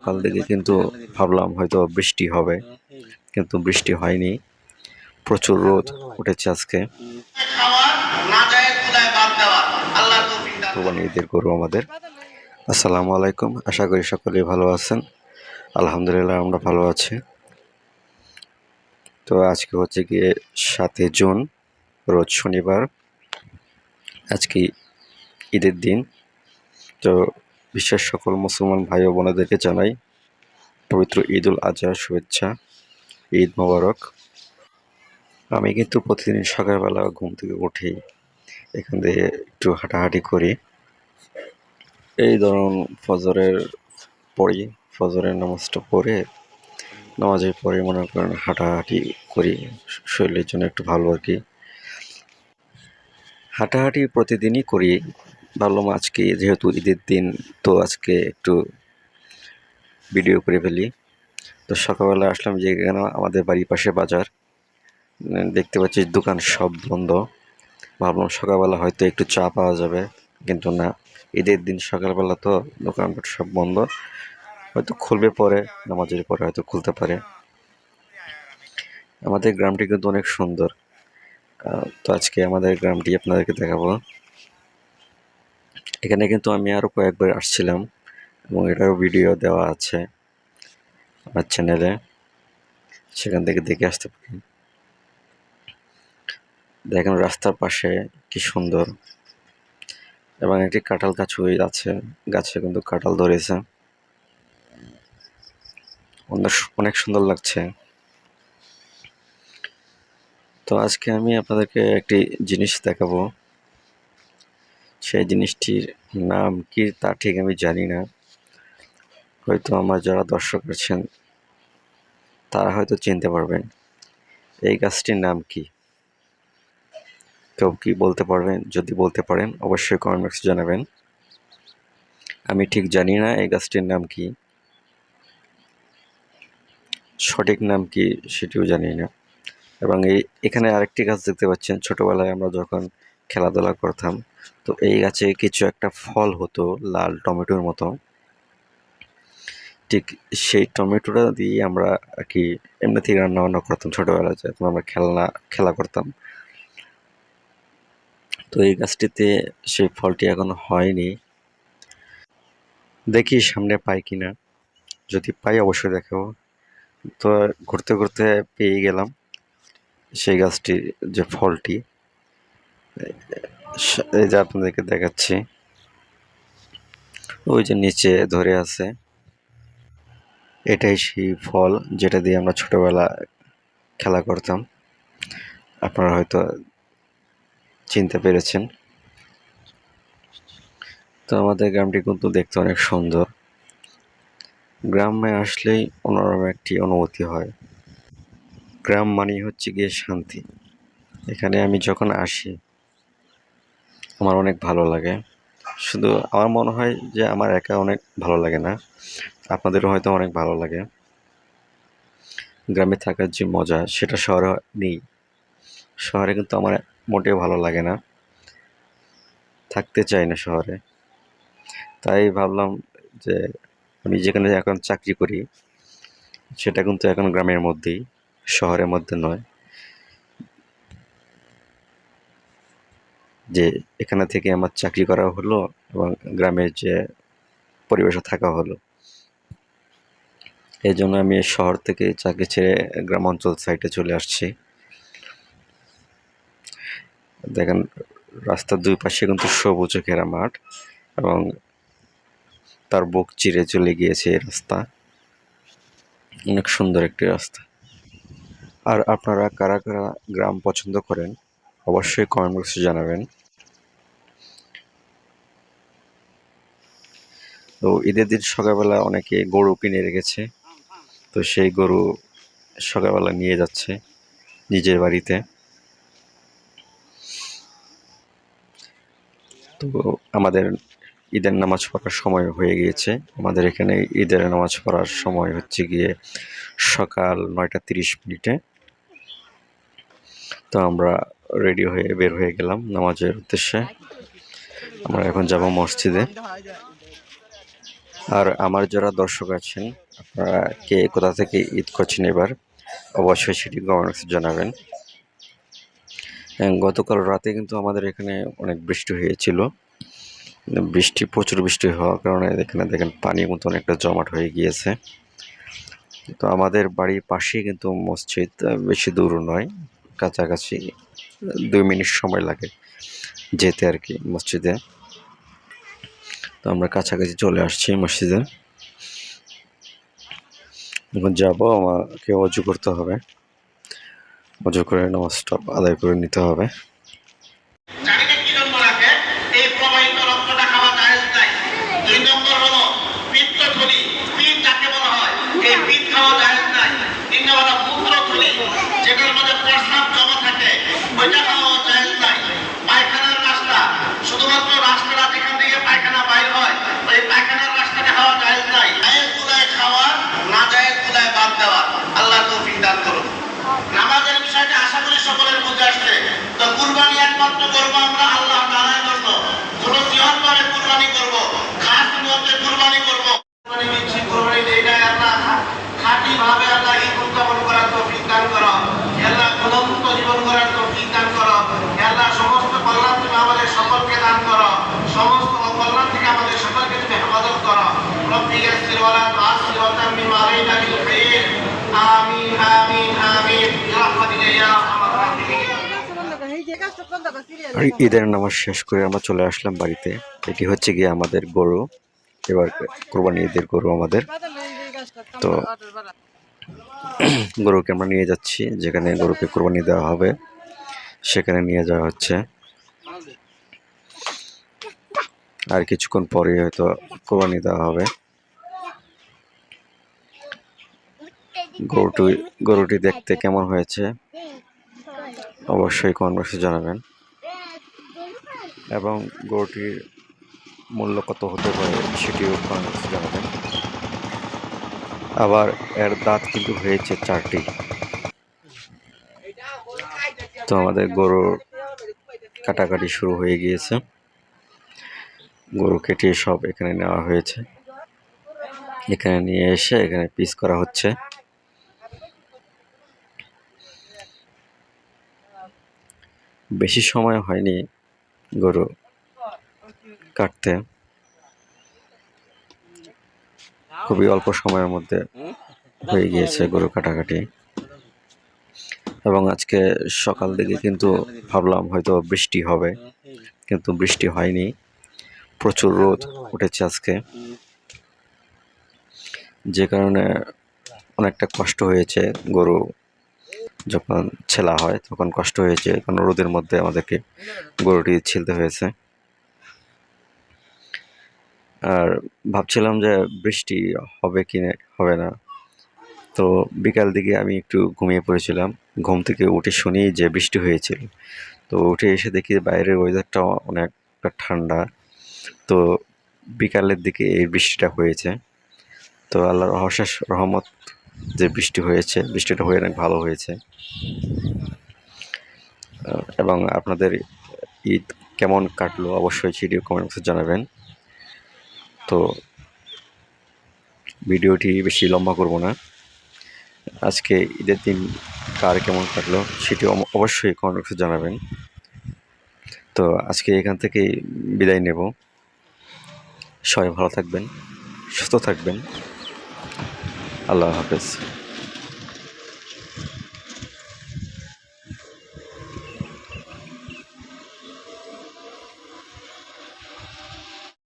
সকাল দিকে কিন্তু ভাবলাম হয়তো বৃষ্টি হবে, কিন্তু বৃষ্টি হয়নি। প্রচুর রোদ উঠেছে আজকে। ঈদের গরু আমাদের। আসসালামু আলাইকুম, আশা করি সকলেই ভালো আছেন। আলহামদুলিল্লাহ, আমরা ভালো আছি। তো আজকে হচ্ছে গিয়ে সাতই জুন, রোজ শনিবার। আজকে ঈদের দিন। তো বিশ্বের সকল মুসলমান ভাই ও বোনেদেরকে জানাই পবিত্র ঈদ উল আজহার শুভেচ্ছা, ঈদ মোবারক। আমি কিন্তু প্রতিদিন সকালবেলা ঘুম থেকে উঠি এখান থেকে একটু হাঁটাহাঁটি করি। এই ধরুন ফজরের পড়ি ফজরের নামাজটা পড়ে, নামাজের পরে মনে করেন হাঁটাহাঁটি করি, শরীরের জন্য একটু ভালো আর কি। হাঁটাহাঁটি প্রতিদিনই করি। ভাবলাম আজকে যেহেতু ঈদের দিন, তো আজকে একটু ভিডিও করে ফেলি। তো সকালবেলা আসলাম যে এখানে আমাদের বাড়ির পাশে বাজার। দেখতে পাচ্ছি দোকান সব বন্ধ। ভাবলাম সকালবেলা হয়তো একটু চা পাওয়া যাবে, কিন্তু না। ঈদের দিন সকালবেলা তো দোকানপাট সব বন্ধ। হয়তো খুলবে পরে, নামাজের পরে হয়তো খুলতে পারে। আমাদের গ্রামটি কিন্তু অনেক সুন্দর। তো আজকে আমাদের গ্রামটি আপনাদেরকে দেখাবো। এখানে কিন্তু আমি আরও কয়েকবার আসছিলাম এবং এটারও ভিডিও দেওয়া আছে আমার চ্যানেলে সেখান থেকে দেখে আসতে পারেন দেখেন রাস্তার পাশে কি সুন্দর। এবং একটি কাঁঠাল গাছ হয়ে আছে, গাছে কিন্তু কাঁঠাল ধরেছে। অনেক সুন্দর লাগছে। তো আজকে আমি আপনাদেরকে একটি জিনিস দেখাবো। সেই জিনিসটির নাম কি তা ঠিক আমি জানি না। হয়তো আমার যারা দর্শক আছেন, তারা হয়তো চিনতে পারবেন। এই গাছটির নাম কি? কেউ কি বলতে পারবেন? যদি বলতে পারেন, অবশ্যই কমেন্ট বক্সে জানাবেন। আমি ঠিক জানি না এই গাছটির নাম কি। সঠিক নাম কি সেটিও জানি না। এবং এই, এখানে আরেকটি গাছ দেখতে পাচ্ছেন। ছোটবেলায় আমরা যখন খেলাধুলা করতাম। তো এই গাছে কিছু একটা ফল হতো, লাল টমেটোর মতো। ঠিক সেই টমেটোটা দিয়ে আমরা আর কি এমনিতেই রান্না বান্না করতাম ছোটবেলায় যখন আমরা খেলনা, খেলা করতাম। তো এই গাছটিতে সেই ফলটি এখনও হয়নি। দেখি সামনে পাই কিনা। যদি পাই অবশ্যই দেখাবো। তো ঘুরতে ঘুরতে পেয়ে গেলাম সেই গাছটির যে ফলটি। এই যে আপনাদেরকে দেখাচ্ছি। ওই যে নিচে ধরে আছে। এটাই সেই ফল যেটা দিয়ে আমরা ছোটবেলা খেলা করতাম। আপনারা হয়তো চিনতে পেরেছেন। তো আমাদের গ্রামটি কিন্তু দেখতে অনেক সুন্দর। গ্রামে আসলেই অন্যরকম একটি অনুভূতি হয়। গ্রাম মানেই হচ্ছে গিয়ে শান্তি। এখানে আমি যখন আসি আমার অনেক ভালো লাগে। শুধু আমার মনে হয় যে আমার একা অনেক ভালো লাগে না। আপনাদেরও হয়তো অনেক ভালো লাগে। গ্রামে থাকার যে মজা, সেটা শহরে নেই। শহরে কিন্তু আমার মোটেও ভালো লাগে না। থাকতে চাই না শহরে। তাই ভাবলাম যে আমি যেখানে এখন চাকরি করি, সেটা কিন্তু এখন গ্রামের মধ্যেই, শহরের মধ্যে নয়। যে এখানে থেকে আমার চাকরি করা হলো এবং গ্রামের যে পরিবেশে থাকা হলো। এই জন্য আমি শহর থেকে চাকরি ছেড়ে গ্রাম অঞ্চল সাইডে চলে আসছি। দেখেন, রাস্তার দুই পাশে কিন্তু সবুজে ঘেরা মাঠ এবং তার বুক চিরে চলে গিয়েছে এই রাস্তা। অনেক সুন্দর একটি রাস্তা। আর আপনারা কারা কারা গ্রাম পছন্দ করেন, অবশ্যই কমেন্ট বক্সে জানাবেন। তো ঈদের দিন সকালবেলা অনেকে গরু কিনে রেখেছে। তো সেই গরু সকালবেলা নিয়ে যাচ্ছে নিজের বাড়িতে। তো আমাদের ঈদের নামাজ পড়ার সময় হয়ে গিয়েছে। আমাদের এখানে ঈদের নামাজ পড়ার সময় হচ্ছে গিয়ে সকাল নয়টা তিরিশ মিনিটে। তো আমরা রেডি হয়ে বের হয়ে গেলাম নামাজের উদ্দেশ্যে। আমরা এখন যাব মসজিদে। আর আমার যারা দর্শক আছেন আপনারা কে কোথা থেকে ঈদ করছেন এবার অবশ্যই সেটি কমেন্টসে জানাবেন। হ্যাঁ, গতকাল রাতে কিন্তু আমাদের এখানে অনেক বৃষ্টি হয়েছিল। বৃষ্টি প্রচুর বৃষ্টি হওয়ার কারণে এখানে দেখেন পানি মতো অনেকটা জমাট হয়ে গিয়েছে। তো আমাদের বাড়ির পাশেই কিন্তু মসজিদ বেশি দূর নয় কাছাকাছি দুই মিনিট সময় লাগে যেতে আর কি মসজিদে। তো আমরা কাছাকাছি চলে আসছি মসজিদে। এখন যাব, আমাকে অজু করতে হবে। অজু করে নামাজটা আদায় করে নিতে হবে জানি না কি জন্য রাখে এই প্রবাহিত রক্তটা খাওয়া জায়েজ নাই দুই নম্বর হলো পিত্তথলি পিত যাকে বলা হয় এই পিত খাওয়া জায়েজ নাই তিন নম্বর হলো মূত্রথলি যেটার মধ্যে প্রস্রাব জমা থাকে ওইটা খাওয়া জায়েজ নাই পায়খানার রাস্তা শুধুমাত্র রাস্তাটা যেখান থেকে পায়খানা বাইর হয় ওই পায়খানার রাস্তাটা খাওয়া জায়েজ নাই জায়েজ গুলায় খাওয়া না জায়েজ গুলায় বাদ দেওয়া আল্লাহ তৌফিক দান করুন নামাজের বিষয়টা আশা করি সকলের বুঝে আসছে তো কুরবানি একমাত্র করব আমরা আল্লাহ তাআলার জন্য কোন নিয়ম করে কুরবানি করব খাস নিয়মে কুরবানি করব কুরবানি দিচ্ছি কুরবানি দেই না আল্লাহ খাঁটি ভাবে আল্লাহ ঈদ উদযাপন করার তৌফিক দান করো আল্লাহ খোলামুক্ত জীবন করার তৌফিক দান করো আল্লাহ সমস্ত কল্যাণ তুমি আমাদের সকলকে দান করো সমস্ত অকল্যাণ থেকে আমাদের সকলকে তুমি হেফাজত করো রব্বি ইয়াসসির ওয়ালা তুআসসির ওয়া তাম্মিম আলাইনা বিল খাইর আমিন আমিন আমিন বিরহমাতিকা ইয়া আরহামার রাহিমিন আর ঈদের নামাজ শেষ করে আমরা চলে আসলাম বাড়িতে। এটি হচ্ছে গিয়ে আমাদের গরু। এবার কোরবানি ঈদের গরু আমাদের। তো গরুকে আমরা নিয়ে যাচ্ছি যেখানে গরুকে কোরবানি দেওয়া হবে সেখানে নিয়ে যাওয়া হচ্ছে। আর কিছুক্ষণ পরে হয়তো কোরবানি দেওয়া হবে। গরুটি গরুটি দেখতে কেমন হয়েছে? অবশ্যই কমেন্ট বক্সে জানাবেন। এবং গরুটির মূল্য কত হতে পারে সেটিও কমেন্ট বক্সে জানাবেন। আবার এর দাঁত কিন্তু হয়েছে চারটি। তো আমাদের গরুর কাটাকাটি শুরু হয়ে গিয়েছে। গরু কেটে সব এখানে নেওয়া হয়েছে। এখানে নিয়ে এসে এখানে পিস করা হচ্ছে। বেশি সময় হয়নি গরু কাটতে। খুবই অল্প সময়ের মধ্যে হয়ে গিয়েছে গরু কাটাকাটি। এবং আজকে সকাল দিকে কিন্তু ভাবলাম হয়তো বৃষ্টি হবে, কিন্তু বৃষ্টি হয়নি। প্রচুর রোদ উঠেছে আজকে। যে কারণে অনেকটা কষ্ট হয়েছে গরু যখন ছেলা হয়, তখন কষ্ট হয়েছে। কারণ রোদের মধ্যে আমাদেরকে গরুটি ছিলতে হয়েছে। আর ভাবছিলাম যে বৃষ্টি হবে কি হবে না। তো বিকাল দিকে আমি একটু ঘুমিয়ে পড়েছিলাম। ঘুম থেকে উঠে শুনি যে বৃষ্টি হয়েছিল। তো উঠে এসে দেখি বাইরের ওয়েদারটা অনেকটা ঠান্ডা। তো বিকালের দিকে এই বৃষ্টিটা হয়েছে। তো আল্লাহর অশেষ রহমত যে বৃষ্টি হয়েছে, বৃষ্টিটা হয়ে অনেক ভালো হয়েছে। এবং আপনাদের ঈদ কেমন কাটলো অবশ্যই সেটিও কমেন্ট বক্সে জানাবেন। তো ভিডিওটি বেশি লম্বা করব না। আজকে ঈদের দিন কার কেমন কাটলো সেটি অবশ্যই কমেন্ট বক্সে জানাবেন। তো আজকে এখান থেকেই বিদায় নেব। সবাই ভালো থাকবেন, সুস্থ থাকবেন। আল্লাহ হাফেজ।